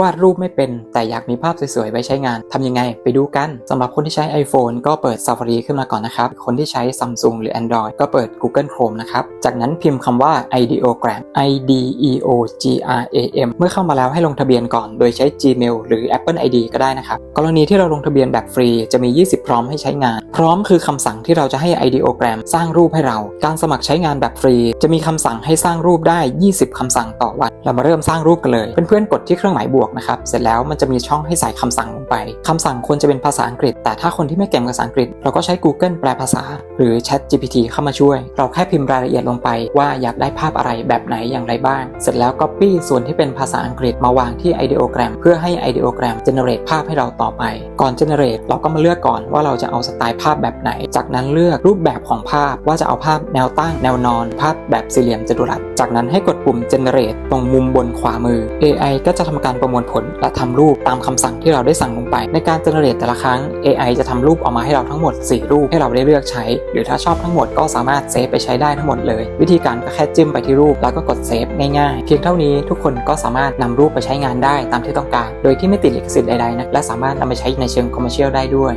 วาดรูปไม่เป็นแต่อยากมีภาพสวยๆ ไว้ใช้งานทำยังไง ไปดูกันสำหรับคนที่ใช้ iPhone ก็เปิด Safari ขึ้นมาก่อนนะครับ คนที่ใช้ Samsung หรือ Android ก็เปิด Google Chrome นะครับ จากนั้นพิมพ์คำว่า ideogram i d e o g r a m เมื่อเข้ามาแล้วให้ลงทะเบียนก่อน โดยใช้ Gmail หรือ Apple ID ก็ได้นะครับ กรณีที่เราลงทะเบียนแบบฟรีจะมี 20 พร้อมให้ใช้งาน พร้อมคือคำสั่งที่เราจะให้ ideogram สร้างรูปให้เรา การสมัครใช้งานแบบฟรี จะมีคำสั่งให้สร้างรูปได้ 20คำสั่งต่อวัน เรามาเริ่มสร้างรูปกันเลย เพื่อนๆกดที่เครื่องหมายบวกนะครับ เสร็จแล้วมันจะมีช่องให้ใส่คำสั่งลงไปคำสั่งควรจะเป็นภาษาอังกฤษ แต่ถ้าคนที่ไม่เก่งภาษาอังกฤษ เราก็ใช้ Google แปลภาษา หรือ Chat GPT เข้ามาช่วย เราแค่พิมพ์รายละเอียดลงไปว่าอยากได้ภาพอะไรแบบไหนอย่างไรบ้าง เสร็จแล้ว Copy ส่วนที่เป็นภาษาอังกฤษมาวางที่ ideogram เพื่อให้ ideogram generate ภาพให้เราต่อไป ก่อน generate เราก็มาเลือกก่อนว่าเราจะเอาสไตล์ภาพแบบไหน จากนั้นเลือกรูปแบบของภาพว่าจะเอาภาพแนวตั้งแนวนอน ภาพแบบสี่เหลี่ยมจัตุรัส จากนั้นให้กดปุ่ม generate ตรงมุมบนขวามือ AI ก็จะทำการประมวลผล และทำรูปตามคำสั่งที่เราได้สั่งลงไป ในการเจเนเรตแต่ละครั้ง AI จะทำรูปออกมาให้เราทั้งหมด 4 รูปให้เราได้เลือกใช้ หรือถ้าชอบทั้งหมดก็สามารถเซฟไปใช้ได้ทั้งหมดเลย วิธีการก็แค่จิ้มไปที่รูปแล้วก็กดเซฟง่ายๆ เพียงเท่านี้ทุกคนก็สามารถนำรูปไปใช้งานได้ตามที่ต้องการ โดยที่ไม่ติดลิขสิทธิ์ใดๆนะและสามารถนำไปใช้ในเชิงคอมเมอร์เชียลได้ด้วย